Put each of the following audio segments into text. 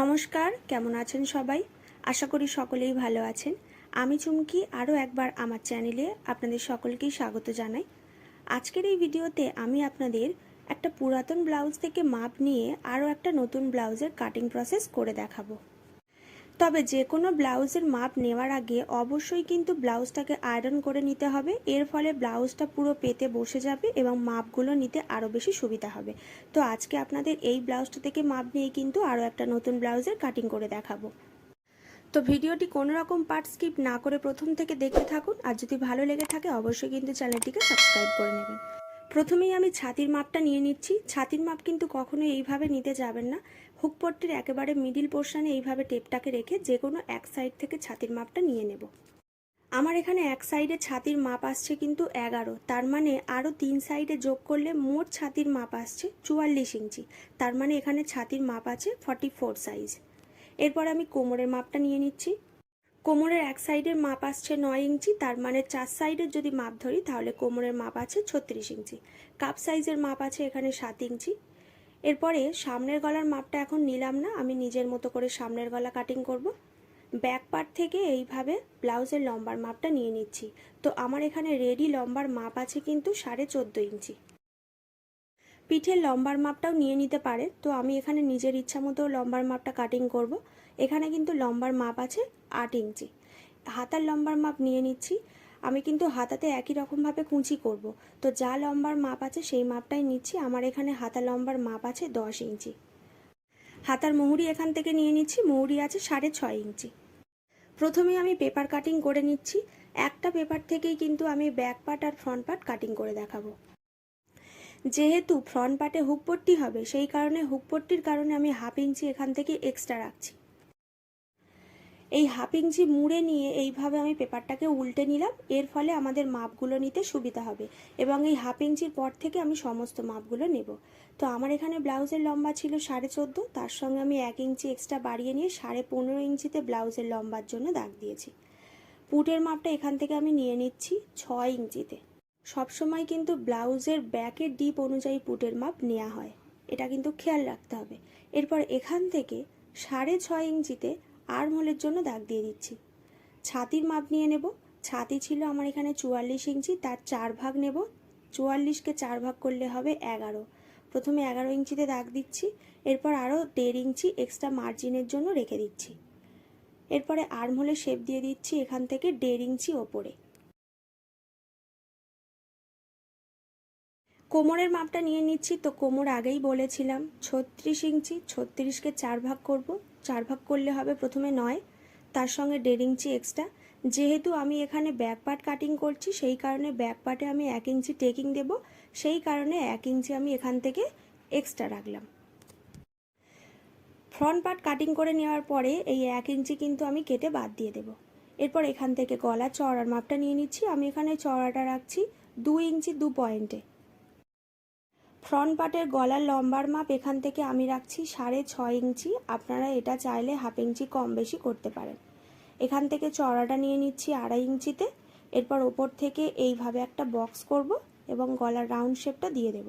নমস্কার, কেমন আছেন সবাই? আশা করি সকলেই ভালো আছেন। আমি চুমকি, আরও একবার আমার চ্যানেলে আপনাদের সকলকেই স্বাগত জানাই। আজকের এই ভিডিওতে আমি আপনাদের একটা পুরাতন ব্লাউজ থেকে মাপ নিয়ে আরও একটা নতুন ব্লাউজের কাটিং প্রসেস করে দেখাবো। তবে যে কোনো ব্লাউজের মাপ নেওয়ার আগে অবশ্যই কিন্তু ব্লাউজটাকে আয়রন করে নিতে হবে। এর ফলে ব্লাউজটা পুরো পেতে বসে যাবে এবং মাপগুলো নিতে আরও বেশি সুবিধা হবে। তো আজকে আপনাদের এই ব্লাউজটা থেকে মাপ নিয়ে কিন্তু আরও একটা নতুন ব্লাউজের কাটিং করে দেখাবো। তো ভিডিওটি কোনো রকম পার্ট স্কিপ না করে প্রথম থেকে দেখতে থাকুন। আর যদি ভালো লেগে থাকে, অবশ্যই কিন্তু চ্যানেলটিকে সাবস্ক্রাইব করে নেবেন। প্রথমেই আমি ছাতির মাপটা নিয়ে নিচ্ছি। ছাতির মাপ কিন্তু কখনোই এইভাবে নিতে যাবেন না। হুক পট্টির একেবারে মিডিল পোর্শানে এইভাবে টেপটাকে রেখে যে কোনো এক সাইড থেকে ছাতির মাপটা নিয়ে নেব। আমার এখানে এক সাইডে ছাতির মাপ আসছে কিন্তু এগারো, তার মানে আরও তিন সাইডে যোগ করলে মোট ছাতির মাপ আসছে চুয়াল্লিশ ইঞ্চি, তার মানে এখানে ছাতির মাপ আছে ফর্টি ফোর সাইজ। এরপর আমি কোমরের মাপটা নিয়ে নিচ্ছি। কোমরের এক সাইডের মাপ আসছে নয় ইঞ্চি, তার মানে চার সাইডের যদি মাপ ধরি তাহলে কোমরের মাপ আছে ছত্রিশ ইঞ্চি, কাপ সাইজের মাপ আছে এখানে সাত ইঞ্চি। এরপরে সামনের গলার মাপটা এখন নিলাম না, আমি নিজের মতো করে সামনের গলা কাটিং করব। ব্যাক পার্ট থেকে এইভাবে ব্লাউজের লম্বার মাপটা নিয়ে নিচ্ছি। তো আমার এখানে রেডি লম্বার মাপ আছে কিন্তু সাড়ে চোদ্দ ইঞ্চি। পিঠের লম্বার মাপটাও নিয়ে নিতে পারে, তো আমি এখানে নিজের ইচ্ছা মতো লম্বার মাপটা কাটিং করব। এখানে কিন্তু লম্বার মাপ আছে আট ইঞ্চি। হাতার লম্বার মাপ নিয়ে নিচ্ছি আমি কিন্তু হাতাতে একই রকমভাবে কুঁচি করব। তো যা লম্বার মাপ আছে সেই মাপটাই নিচ্ছি। আমার এখানে হাতা লম্বার মাপ আছে দশ ইঞ্চি। হাতার মুহুরি এখান থেকে নিয়ে নিচ্ছি। মুহুরি আছে সাড়ে ছয় ইঞ্চি। প্রথমে আমি পেপার কাটিং করে নিচ্ছি। একটা পেপার থেকেই কিন্তু আমি ব্যাক পার্ট আর ফ্রন্ট পার্ট কাটিং করে দেখাবো। যেহেতু ফ্রন্ট পার্টে হুক পট্টি হবে, সেই কারণে হুক পট্টির কারণে আমি হাফ ইঞ্চি এখান থেকে এক্সট্রা রাখছি। এই হাফ ইঞ্চি মুড়ে নিয়ে এইভাবে আমি পেপারটাকে উল্টে নিলাম। এর ফলে আমাদের মাপগুলো নিতে সুবিধা হবে এবং এই হাফ ইঞ্চির পর থেকে আমি সমস্ত মাপগুলো নেব। তো আমার এখানে ব্লাউজের লম্বা ছিল সাড়ে চোদ্দ, তার সঙ্গে আমি এক ইঞ্চি এক্সট্রা বাড়িয়ে নিয়ে সাড়ে পনেরো ইঞ্চিতে ব্লাউজের লম্বার জন্য দাগ দিয়েছি। পুটের মাপটা এখান থেকে আমি নিয়ে নিচ্ছি ছয় ইঞ্চিতে। সবসময় কিন্তু ব্লাউজের ব্যাকের ডিপ অনুযায়ী পুটের মাপ নেওয়া হয়। এটা কিন্তু খেয়াল রাখতে হবে। এরপর এখান থেকে সাড়ে ছয় ইঞ্চিতে আর্মহোলের জন্য দাগ দিয়ে দিচ্ছি। ছাতির মাপ নিয়ে নেব। ছাতি ছিল আমার এখানে চুয়াল্লিশ ইঞ্চি, তার চার ভাগ নেব। চুয়াল্লিশকে চার ভাগ করলে হবে এগারো। প্রথমে এগারো ইঞ্চিতে দাগ দিচ্ছি, এরপর আরও দেড় ইঞ্চি এক্সট্রা মার্জিনের জন্য রেখে দিচ্ছি। এরপরে আর্মহোলের শেপ দিয়ে দিচ্ছি এখান থেকে দেড় ইঞ্চি ওপরে। কোমরের মাপটা নিয়ে নিচ্ছি, তো কোমর আগেই বলেছিলাম, ছত্রিশ ইঞ্চি, ছত্রিশকে চার ভাগ করব। চার ভাগ করলে হবে প্রথমে নয়। তার সঙ্গে দেড় ইঞ্চি এক্সট্রা যেহেতু আমি এখানে ব্যাক পার্ট কাটিং করছি, সেই কারণে ব্যাক পার্টে আমি এক ইঞ্চি টেকিং দেব। সেই কারণে এক ইঞ্চি আমি এখান থেকে এক্সট্রা রাখলাম। ফ্রন্ট পার্ট কাটিং করে নেওয়ার পরে এই এক ইঞ্চি কিন্তু আমি কেটে বাদ দিয়ে দেব। এরপর এখান থেকে গলা চওড়ার মাপটা নিয়ে নিচ্ছি। আমি এখানে চওড়াটা রাখছি দু ইঞ্চি দু পয়েন্টে ফ্রন্ট পার্টের গলার লম্বার মাপ এখান থেকে আমি রাখছি সাড়ে ছয় ইঞ্চি। আপনারা এটা চাইলে হাফ ইঞ্চি কম বেশি করতে পারেন। এখান থেকে চড়াটা নিয়ে নিচ্ছি আড়াই ইঞ্চিতে। এরপর ওপর থেকে এইভাবে একটা বক্স করব এবং গলার রাউন্ড শেপটা দিয়ে দেব।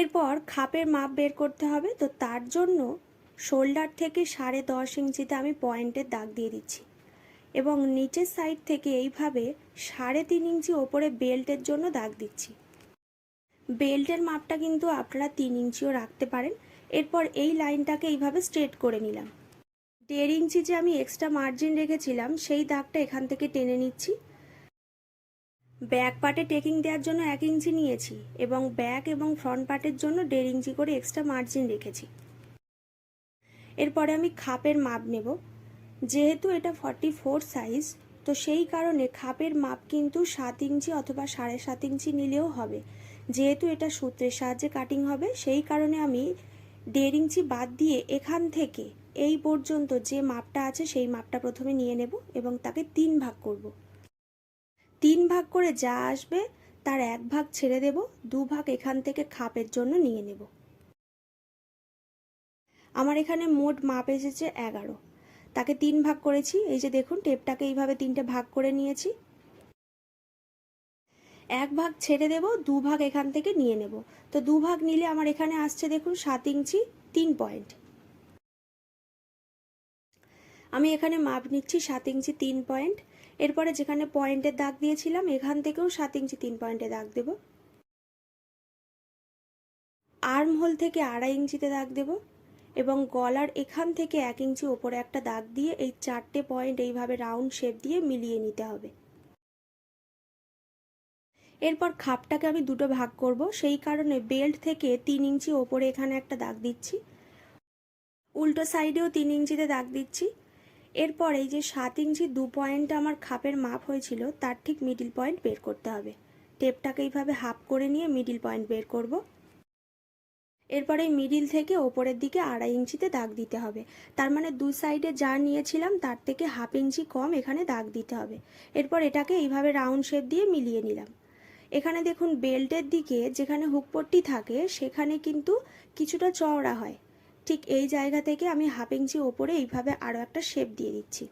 এরপর খাপের মাপ বের করতে হবে। তো তার জন্য শোল্ডার থেকে সাড়ে দশ ইঞ্চিতে আমি পয়েন্টের দাগ দিয়ে দিচ্ছি। এবং নিচের সাইড থেকে এইভাবে সাড়ে তিন ইঞ্চি ওপরে বেল্টের জন্য দাগ দিচ্ছি। বেল্টের মাপটা কিন্তু আপনারা তিন ইঞ্চিও রাখতে পারেন। এরপর এই লাইনটাকে এইভাবে স্ট্রেট করে নিলাম। দেড় ইঞ্চি যে আমি এক্সট্রা মার্জিন রেখেছিলাম, সেই দাগটা এখান থেকে টেনে নিচ্ছি। ব্যাক পার্টে টেকিং দেওয়ার জন্য এক ইঞ্চি নিয়েছি এবং ব্যাক এবং ফ্রন্ট পার্টের জন্য দেড় ইঞ্চি করে এক্সট্রা মার্জিন রেখেছি। এরপরে আমি খাপের মাপ নেব। যেহেতু এটা ফর্টি ফোর সাইজ তো সেই কারণে খাপের মাপ কিন্তু সাত ইঞ্চি অথবা সাড়ে সাত ইঞ্চি নিলেও হবে। যেহেতু এটা সূত্রের সাহায্যে কাটিং হবে, সেই কারণে আমি দেড় ইঞ্চি বাদ দিয়ে এখান থেকে এই পর্যন্ত যে মাপটা আছে, সেই মাপটা প্রথমে নিয়ে নেব এবং তাকে তিন ভাগ করব। তিন ভাগ করে যা আসবে, তার এক ভাগ ছেড়ে দেব, দু ভাগ এখান থেকে খাপের জন্য নিয়ে নেব। আমার এখানে মোট মাপ এসেছে এগারো। তাকে তিন ভাগ করেছি। এই যে দেখুন, টেপটাকে এইভাবে তিনটে ভাগ করে নিয়েছি। এক ভাগ ছেড়ে দেব, দু ভাগ এখান থেকে নিয়ে নেব। তো দু ভাগ নিলে আমার এখানে আসছে দেখুন, সাত ইঞ্চি তিন পয়েন্ট। আমি এখানে মাপ নিচ্ছি, সাত ইঞ্চি তিন পয়েন্ট। এরপরে যেখানে পয়েন্টের দাগ দিয়েছিলাম, এখান থেকেও সাত ইঞ্চি তিন পয়েন্টে দাগ দেব। আর্ম হোল থেকে আড়াই ইঞ্চিতে দাগ দেব। এবং গলার এখান থেকে এক ইঞ্চি ওপরে একটা দাগ দিয়ে এই চারটে পয়েন্ট এইভাবে রাউন্ড শেপ দিয়ে মিলিয়ে নিতে হবে। এরপর খাপটাকে আমি দুটো ভাগ করব। সেই কারণে বেল্ট থেকে তিন ইঞ্চি ওপরে এখানে একটা দাগ দিচ্ছি। উল্টো সাইডেও তিন ইঞ্চিতে দাগ দিচ্ছি। এরপর এই যে সাত ইঞ্চি দু পয়েন্ট আমার খাপের মাপ হয়েছিল, তার ঠিক মিডিল পয়েন্ট বের করতে হবে। টেপটাকে এইভাবে হাফ করে নিয়ে মিডিল পয়েন্ট বের করব। এরপর মিডিল থেকে ওপরের দিকে আড়াই ইঞ্চিতে দাগ দিতে হবে। তার মানে দু সাইডে যা নিয়েছিলাম, তার থেকে হাফ ইঞ্চি কম এখানে দাগ দিতে হবে। এরপর এটাকে এইভাবে রাউন্ড শেপ দিয়ে মিলিয়ে নিলাম। এখানে দেখুন, বেল্টের দিকে যেখানে হুকপট্টি থাকে, সেখানে কিন্তু কিছুটা চওড়া হয়। ঠিক এই জায়গা থেকে আমি হাফ ইঞ্চি ওপরে এইভাবে আরও একটা শেপ দিয়ে দিচ্ছি।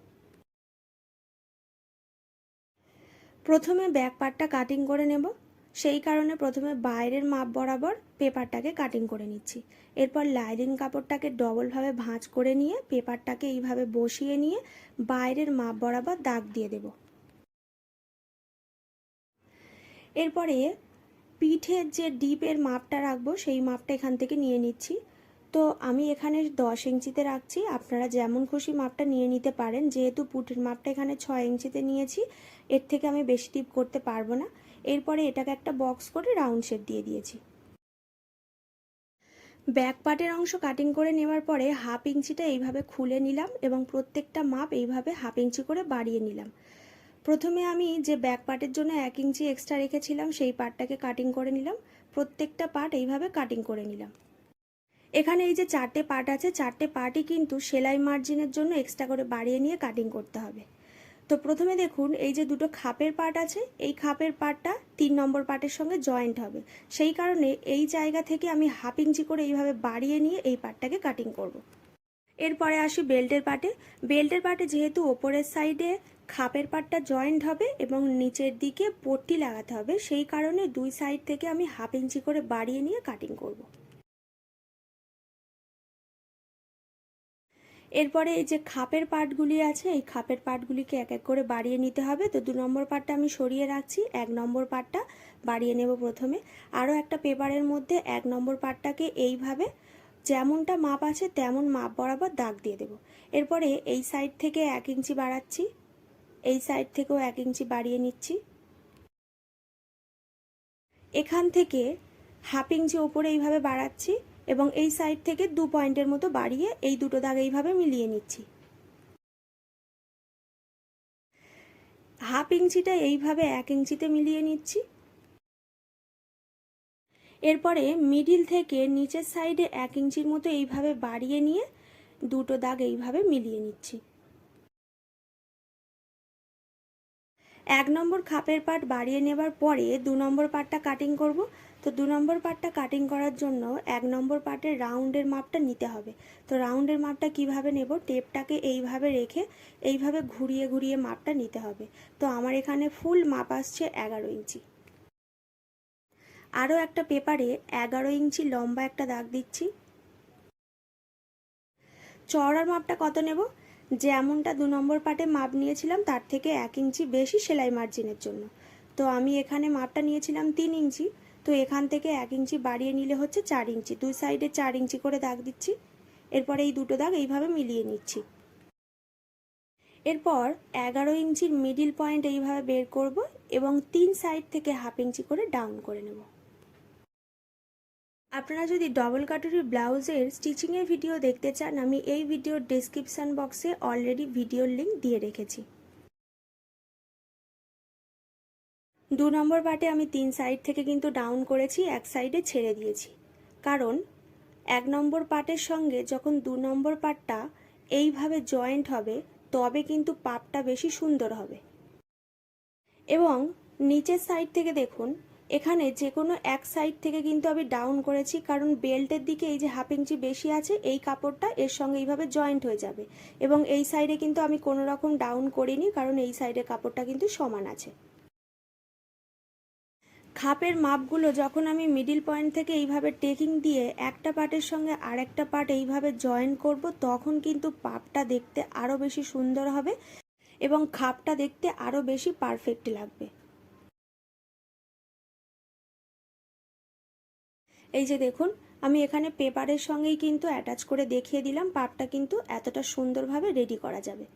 প্রথমে ব্যাক পার্টটা কাটিং করে নেব। সেই কারণে প্রথমে বাইরের মাপ বরাবর পেপারটাকে কাটিং করে নিচ্ছি। এরপর লাইলিন কাপড়টাকে ডবলভাবে ভাঁজ করে নিয়ে পেপারটাকে এইভাবে বসিয়ে নিয়ে বাইরের মাপ বরাবর দাগ দিয়ে দেব। এরপরে পিঠের যে ডিপের মাপটা রাখব, সেই মাপটা এখান থেকে নিয়ে নিচ্ছি। তো আমি এখানে দশ ইঞ্চিতে রাখছি, আপনারা যেমন খুশি মাপটা নিয়ে নিতে পারেন। যেহেতু পুটের মাপটা এখানে ছয় ইঞ্চিতে নিয়েছি, এর থেকে আমি বেশি টিপ করতে পারব না। এরপরে এটাকে একটা বক্স করে রাউন্ড শেপ দিয়ে দিয়েছি। ব্যাক পার্টের অংশ কাটিং করে নেওয়ার পরে হাফ ইঞ্চিটা এইভাবে খুলে নিলাম এবং প্রত্যেকটা মাপ এইভাবে হাফ ইঞ্চি করে বাড়িয়ে নিলাম। প্রথমে আমি যে ব্যাক পার্টের জন্য এক ইঞ্চি এক্সট্রা রেখেছিলাম সেই পার্টটাকে কাটিং করে নিলাম, প্রত্যেকটা পার্ট এইভাবে কাটিং করে নিলাম। এখানে এই যে চারটে পার্ট আছে, চারটে পার্টই কিন্তু সেলাই মার্জিনের জন্য এক্সট্রা করে বাড়িয়ে নিয়ে কাটিং করতে হবে। তো প্রথমে দেখুন, এই যে দুটো খাপের পার্ট আছে, এই খাপের পার্টটা তিন নম্বর পার্টের সঙ্গে জয়েন্ট হবে সেই কারণে এই জায়গা থেকে আমি হাফ ইঞ্চি করে এইভাবে বাড়িয়ে নিয়ে এই পার্টটাকে কাটিং করব। এরপরে আসি বেল্টের পার্টে বেল্টের পার্টে যেহেতু ওপরের সাইডে খাপের পার্টটা জয়েন্ট হবে এবং নিচের দিকে পট্টি লাগাতে হবে, সেই কারণে দুই সাইড থেকে আমি হাফ ইঞ্চি করে বাড়িয়ে নিয়ে কাটিং করব। এরপরে এই যে খাপের পার্টগুলি আছে, এই খাপের পার্টগুলিকে এক এক করে বাড়িয়ে নিতে হবে। তো দু নম্বর পার্টটা আমি সরিয়ে রাখছি, এক নম্বর পার্টটা বাড়িয়ে নেব প্রথমে। আরও একটা পেপারের মধ্যে এক নম্বর পার্টটাকে এইভাবে যেমনটা মাপ আছে তেমন মাপ বরাবর দাগ দিয়ে দেব। এরপরে এই সাইড থেকে এক ইঞ্চি বাড়াচ্ছি, এই সাইড থেকেও এক ইঞ্চি বাড়িয়ে নিচ্ছি। এখান থেকে হাফ ইঞ্চি ওপরে এইভাবে বাড়াচ্ছি এবং এই সাইড থেকে দু পয়েন্টের মতো বাড়িয়ে এই দুটো দাগ এইভাবে মিলিয়ে নিচ্ছি। হাফ ইঞ্চিটা এইভাবে এক ইঞ্চিতে মিলিয়ে নিচ্ছি। এরপরে মিডিল থেকে নিচের সাইডে এক ইঞ্চির মতো এইভাবে বাড়িয়ে নিয়ে দুটো দাগ এইভাবে মিলিয়ে নিচ্ছি। এক নম্বর খাপের পাট বাড়িয়ে নেবার পরে দু নম্বর পার্টটা কাটিং করব। তো দু নম্বর পার্টটা কাটিং করার জন্য এক নম্বর পার্টের রাউন্ডের মাপটা নিতে হবে। তো রাউন্ডের মাপটা কীভাবে নেব? টেপটাকে এইভাবে রেখে এইভাবে ঘুরিয়ে ঘুরিয়ে মাপটা নিতে হবে। তো আমার এখানে ফুল মাপ আসছে এগারো ইঞ্চি। আরও একটা পেপারে এগারো ইঞ্চি লম্বা একটা দাগ দিচ্ছি। চওড়ার মাপটা কত নেব? যেমনটা দু নম্বর পার্টে মাপ নিয়েছিলাম, তার থেকে এক ইঞ্চি বেশি সেলাই মার্জিনের জন্য। তো আমি এখানে মাপটা নিয়েছিলাম তিন ইঞ্চি। তো এখান থেকে এক ইঞ্চি বাড়িয়ে নিলে হচ্ছে চার ইঞ্চি। দুই সাইডে চার ইঞ্চি করে দাগ দিচ্ছি। এরপর এই দুটো দাগ এইভাবে মিলিয়ে নিচ্ছি। এরপর এগারো ইঞ্চির মিডিল পয়েন্ট এইভাবে বের করব এবং তিন সাইড থেকে হাফ ইঞ্চি করে ডাউন করে নেব। আপনারা যদি ডবল কাটুরি ব্লাউজের স্টিচিংয়ের ভিডিও দেখতে চান, আমি এই ভিডিওর ডিসক্রিপশান বক্সে অলরেডি ভিডিওর লিঙ্ক দিয়ে রেখেছি। দু নম্বর পার্টে আমি তিন সাইড থেকে কিন্তু ডাউন করেছি, এক সাইডে ছেড়ে দিয়েছি। কারণ এক নম্বর পার্টের সঙ্গে যখন দু নম্বর পার্টটা এইভাবে জয়েন্ট হবে, তবে কিন্তু পাপটা বেশি সুন্দর হবে। এবং নিচের সাইড থেকে দেখুন, এখানে যে কোনো এক সাইড থেকে কিন্তু আমি ডাউন করেছি, কারণ বেল্টের দিকে এই যে হাফ ইঞ্চি বেশি আছে, এই কাপড়টা এর সঙ্গে এইভাবে জয়েন্ট হয়ে যাবে। এবং এই সাইডে কিন্তু আমি কোনো রকম ডাউন করিনি, কারণ এই সাইডে কাপড়টা কিন্তু সমান আছে। খাপের মাপগুলো যখন আমি মিডিল পয়েন্ট থেকে এইভাবে টেকিং দিয়ে একটা পার্টের সঙ্গে আরেকটা পার্ট এইভাবে জয়েন করব, তখন কিন্তু পাপটা দেখতে আরও বেশি সুন্দর হবে এবং খাপটা দেখতে আরও বেশি পারফেক্ট লাগবে। এই যে দেখুন, আমি এখানে পেপারের সঙ্গেই কিন্তু অ্যাটাচ করে দেখিয়ে দিলাম, পাপটা কিন্তু এতটা সুন্দরভাবে রেডি করা যাবে।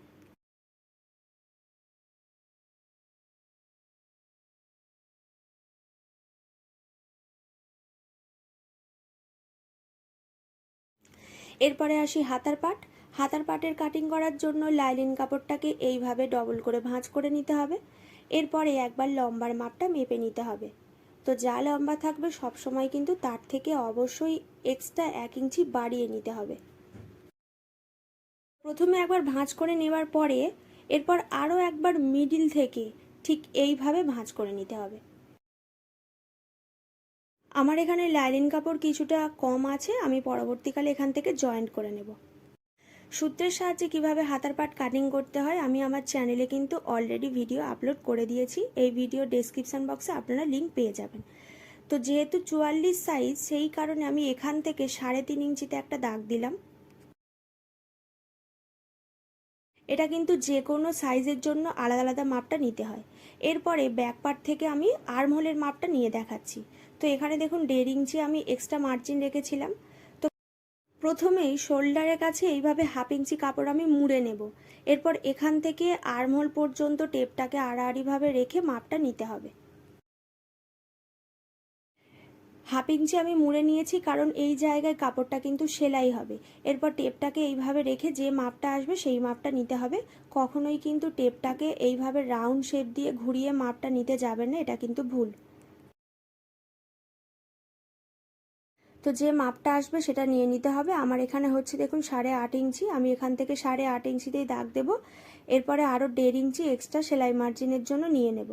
এরপরে আসি হাতার পাট। হাতার পাটের কাটিং করার জন্য লাইলিন কাপড়টাকে এইভাবে ডবল করে ভাঁজ করে নিতে হবে। এরপরে একবার লম্বার মাপটা মেপে নিতে হবে। তো যা লম্বা থাকবে সব সময় কিন্তু তার থেকে অবশ্যই এক্সট্রা এক ইঞ্চি বাড়িয়ে নিতে হবে। প্রথমে একবার ভাঁজ করে নেবার পরে এরপর আরও একবার মিডিল থেকে ঠিক এইভাবে ভাঁজ করে নিতে হবে। আমার এখানে লাইলিন কাপড় কিছুটা কম আছে, আমি পরবর্তীকালে এখান থেকে জয়েন্ট করে নেব। সূত্রের সাহায্যে কীভাবে হাতার পাট কাটিং করতে হয়, আমি আমার চ্যানেলে কিন্তু অলরেডি ভিডিও আপলোড করে দিয়েছি। এই ভিডিও ডেসক্রিপশন বক্সে আপনারা লিঙ্ক পেয়ে যাবেন। তো যেহেতু চুয়াল্লিশ সাইজ সেই কারণে আমি এখান থেকে সাড়ে তিন ইঞ্চিতে একটা দাগ দিলাম। এটা কিন্তু যে কোনো সাইজের জন্য আলাদা আলাদা মাপটা নিতে হয়। এরপরে ব্যাক পার্ট থেকে আমি আর্মহোলের মাপটা নিয়ে দেখাচ্ছি। তো এখানে দেখুন দেড় ইঞ্চি আমি এক্সট্রা মার্জিন রেখেছিলাম। তো প্রথমেই শোল্ডারের কাছে এইভাবে হাফ ইঞ্চি কাপড় আমি মুড়ে নেব। এরপর এখান থেকে আর্মহোল পর্যন্ত টেপটাকে আড়াআড়িভাবে রেখে মাপটা নিতে হবে। হাফ ইঞ্চি আমি মুড়ে নিয়েছি কারণ এই জায়গায় কাপড়টা কিন্তু সেলাই হবে। এরপর টেপটাকে এইভাবে রেখে যে মাপটা আসবে সেই মাপটা নিতে হবে। কখনোই কিন্তু টেপটাকে এইভাবে রাউন্ড শেপ দিয়ে ঘুরিয়ে মাপটা নিতে যাবে না, এটা কিন্তু ভুল। তো যে মাপটা আসবে সেটা নিয়ে নিতে হবে। আমার এখানে হচ্ছে দেখুন সাড়ে আট ইঞ্চি। আমি এখান থেকে সাড়ে আট ইঞ্চিতেই দাগ দেবো। এরপরে আরও দেড় ইঞ্চি এক্সট্রা সেলাই মার্জিনের জন্য নিয়ে নেব।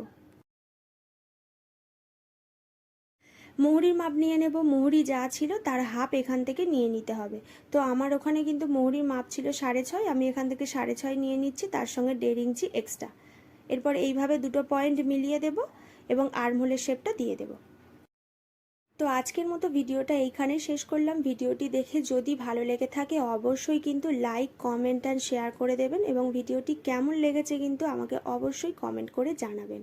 মুহুরির মাপ নিয়ে নেব। মুহুরি যা ছিল তার হাফ এখান থেকে নিয়ে নিতে হবে। তো আমার ওখানে কিন্তু মুহুরির মাপ ছিল সাড়ে ছয়। আমি এখান থেকে সাড়ে ছয় নিয়ে নিচ্ছি, তার সঙ্গে দেড় ইঞ্চি এক্সট্রা এরপর এইভাবে দুটো পয়েন্ট মিলিয়ে দেব এবং আর্মহোলের শেপটা দিয়ে দেবো। তো আজকের মতো ভিডিওটা এইখানে শেষ করলাম। ভিডিওটি দেখে যদি ভালো লেগে থাকে অবশ্যই কিন্তু লাইক, কমেন্ট অ্যান্ড শেয়ার করে দেবেন এবং ভিডিওটি কেমন লেগেছে কিন্তু আমাকে অবশ্যই কমেন্ট করে জানাবেন।